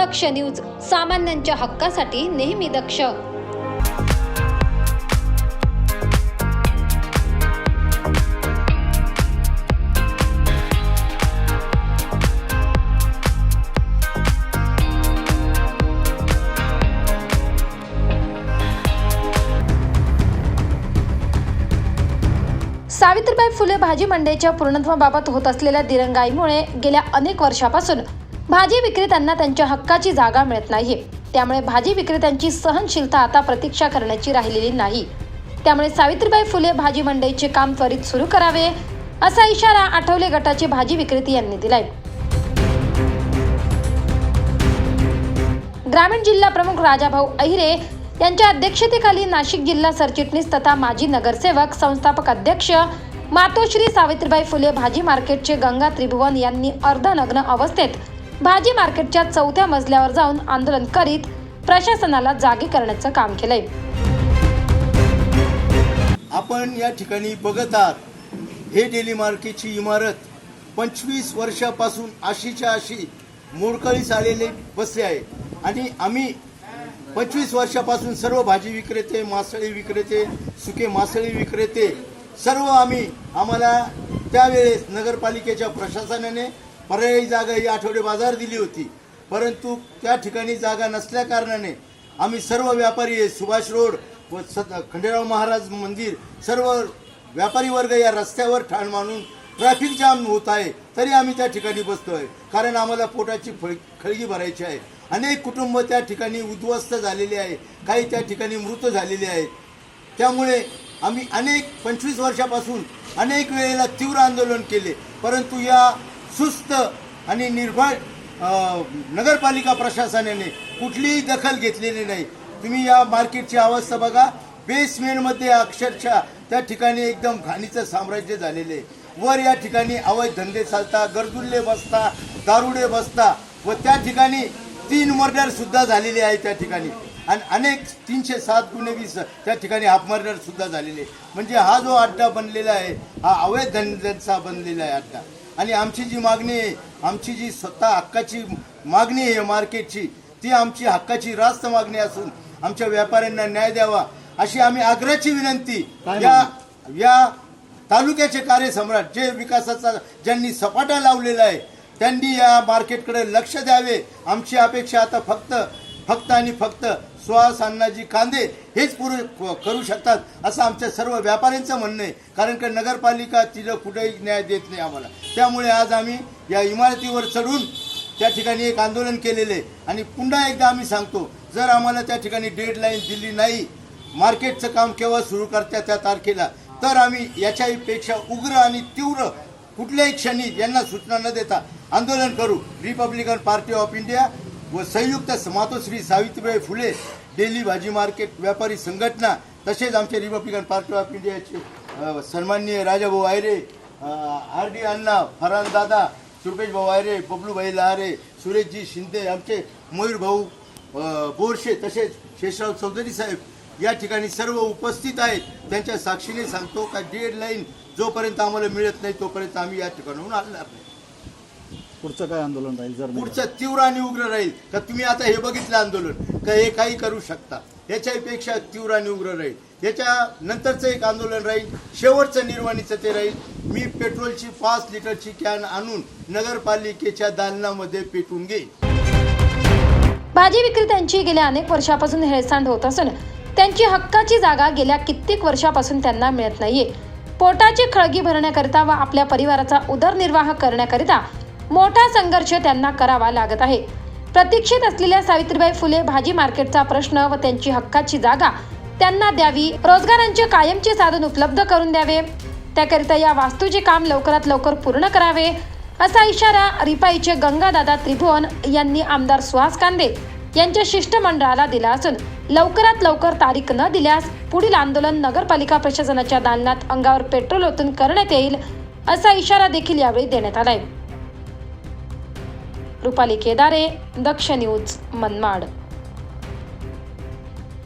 दक्ष news सामान्यांच्या हक्कासाठी नेहमी दक्ष. सावित्रीबाई फुले भाजी मंडईच्या पूर्णत्वाबाबत होत असलेल्या दिरंगाईमुळे गेल्या अनेक वर्षापासून भाजी विक्रेत्यांना त्यांच्या हक्काची जागा मिळत नाही त्यामुळे भाजी विक्रेत्यांची सहनशीलता आता प्रतीक्षा करण्याची राहिलेली नाही. त्यामुळे सावित्रीबाई फुले भाजी मंडईचे काम त्वरित सुरू करावे असा इशारा आठवले गटाचे भाजी विक्रेते यांनी दिलाय. ग्रामीण जिल्हा प्रमुख राजाभाऊ अहिरे यांच्या अध्यक्षतेखाली नाशिक जिल्हा सरचिटणीस तथा माजी नगरसेवक संस्थापक अध्यक्ष मातोश्री सावित्रीबाई फुले भाजी मार्केटचे गंगा त्रिभुवन यांनी अर्धनग्न अवस्थेत भाजी मार्केटच्या चौथ्या मजल्यावर जाऊन आंदोलन करीत प्रशासनाला जागे करण्याचं काम केलंय. आपण या ठिकाणी बघत आहात हे डेली मार्केटची इमारत पंचवीस वर्षापासून अशीच्या अशी मोडकळीस आलेले बसले आहे. आणि आम्ही पंचवीस वर्षापासून सर्व भाजी विक्रेते मासळी विक्रेते सुके मासळी विक्रेते सर्व आम्ही आम्हाला त्यावेळेस नगरपालिकेच्या प्रशासनाने पर्यायी जागा ही आठवडे बाजार दिली होती. परंतु त्या ठिकाणी जागा नसल्या कारणाने आम्ही सर्व व्यापारी आहे, सुभाष रोड व सत खंडेराव महाराज मंदिर सर्व व्यापारी वर्ग या रस्त्यावर ठाण मानून ट्रॅफिक जाम होत आहे तरी आम्ही त्या ठिकाणी बसतोय. कारण आम्हाला पोटाची फळ खळगी भरायची आहे. अनेक कुटुंब त्या ठिकाणी उद्ध्वस्त झालेले आहे. काही त्या ठिकाणी मृत झालेले आहेत त्यामुळे आम्ही अनेक पंचवीस वर्षापासून अनेक वेळेला तीव्र आंदोलन केले. परंतु या सुस्त आणि निर्भय नगरपालिका प्रशासनाने कुठलीही दखल घेतलेली नाही. तुम्ही या मार्केटची अवस्था बघा. बेसमेंटमध्ये अक्षरशः त्या ठिकाणी एकदम घाणीचं साम्राज्य झालेले आहे. वर या ठिकाणी अवैध धंदे चालता गरजुल्ले बसता दारुडे बसता व त्या ठिकाणी तीन मर्डरसुद्धा झालेले आहे त्या ठिकाणी. आणि अनेक तीनशे सात गुन्हे वीस त्या ठिकाणी हाफ मर्डरसुद्धा झालेले म्हणजे हा जो अड्डा बनलेला आहे हा अवैध धंद्यांचा बनलेला आहे अड्डा. आणि आमची जी मागणी आहे आमची जी स्वतः हक्काची मागणी आहे मार्केटची ती आमची हक्काची रास्त मागणी असून आमच्या व्यापाऱ्यांना न्याय द्यावा अशी आम्ही आग्रहाची विनंती या या तालुक्याचे कार्यसम्राट जे विकासाचा ज्यांनी सपाटा लावलेला आहे त्यांनी या मार्केटकडे लक्ष द्यावे. आमची अपेक्षा आता फक्त फक्त आणि फक्त सुहास अण्णाजी कांदे हेच पुरे करू शकतात असं आमच्या सर्व व्यापाऱ्यांचं म्हणणं आहे. कारण का नगरपालिका तिला कुठेही न्याय देत नाही आम्हाला. त्यामुळे आज आम्ही या इमारतीवर चढून त्या ठिकाणी एक आंदोलन केलेले आहे. आणि पुन्हा एकदा आम्ही सांगतो जर आम्हाला त्या ठिकाणी डेडलाईन दिली नाही मार्केटचं काम केव्हा सुरू करत्या त्या तारखेला तर आम्ही याच्याहीपेक्षा उग्र आणि तीव्र कुठल्याही क्षणी यांना सूचना न देता आंदोलन करू. रिपब्लिकन पार्टी ऑफ इंडिया व संयुक्त समातोश्री सावित्रीबाई फुले डेली भाजी मार्केट व्यापारी संघटना तसेच आमचे रिपब्लिकन पार्टी ऑफ इंडियाचे सन्माननीय राजाभाऊ आयरे आर डी अण्णा फरहान दादा सुरपेश भाऊ आयरे बबलूभाई लहारे सुरेशजी शिंदे आमचे मयूर भाऊ बोरशे तसेच शेषराव चौधरी साहेब या ठिकाणी सर्व उपस्थित आहेत. त्यांच्या साक्षीने सांगतो का डेड लाईन जोपर्यंत आम्हाला मिळत नाही तोपर्यंत आम्ही या ठिकाणाहून आणणार नाही. पुढचं काय आंदोलन राहील? जर नाही पुढचं तीव्र आणि उग्र राहील. का तुम्ही आता हे बघितलं आंदोलन? का हे काही करू शकता? याच्यापेक्षा तीव्र आणि उग्र राहील. याच्या नंतरचं एक आंदोलन राहील. शेवटचं निर्वाणीचं ते राहील. मी पेट्रोलची पाच लिटरची कॅन आणून नगरपालिकेच्या दालनामध्ये पेटून घेईन. भाजी विक्रेत्यांची गेल्या अनेक वर्षापासून हेळसांड होत असून त्यांची हक्काची जागा गेल्या कित्येक वर्षापासून त्यांना मिळत नाहीये. पोटाची खळगी भरण्याकरिता व आपल्या परिवाराचा उदरनिर्वाह करण्याकरिता मोठा संघर्ष त्यांना करावा लागत आहे. प्रतीक्षित असलेल्या सावित्रीबाई फुले भाजी मार्केटचा प्रश्न व त्यांची हक्काची जागा त्यांना द्यावी रोजगारांचे कायमचे साधन उपलब्ध करून द्यावे. त्याकरिता या वास्तूचे काम लवकरात लवकर पूर्ण करावे असा इशारा रिपाईचे गंगादादा त्रिभुवन यांनी आमदार सुहास कांदे यांच्या शिष्टमंडळाला दिला असून लवकरात लवकर तारीख न दिल्यास पुढील आंदोलन नगरपालिका प्रशासनाच्या दालनात अंगावर पेट्रोल ओतून करण्यात येईल असा इशारा देखील यावेळी देण्यात आलाय. रुपाली केदारे दक्ष न्यूज मनमाड.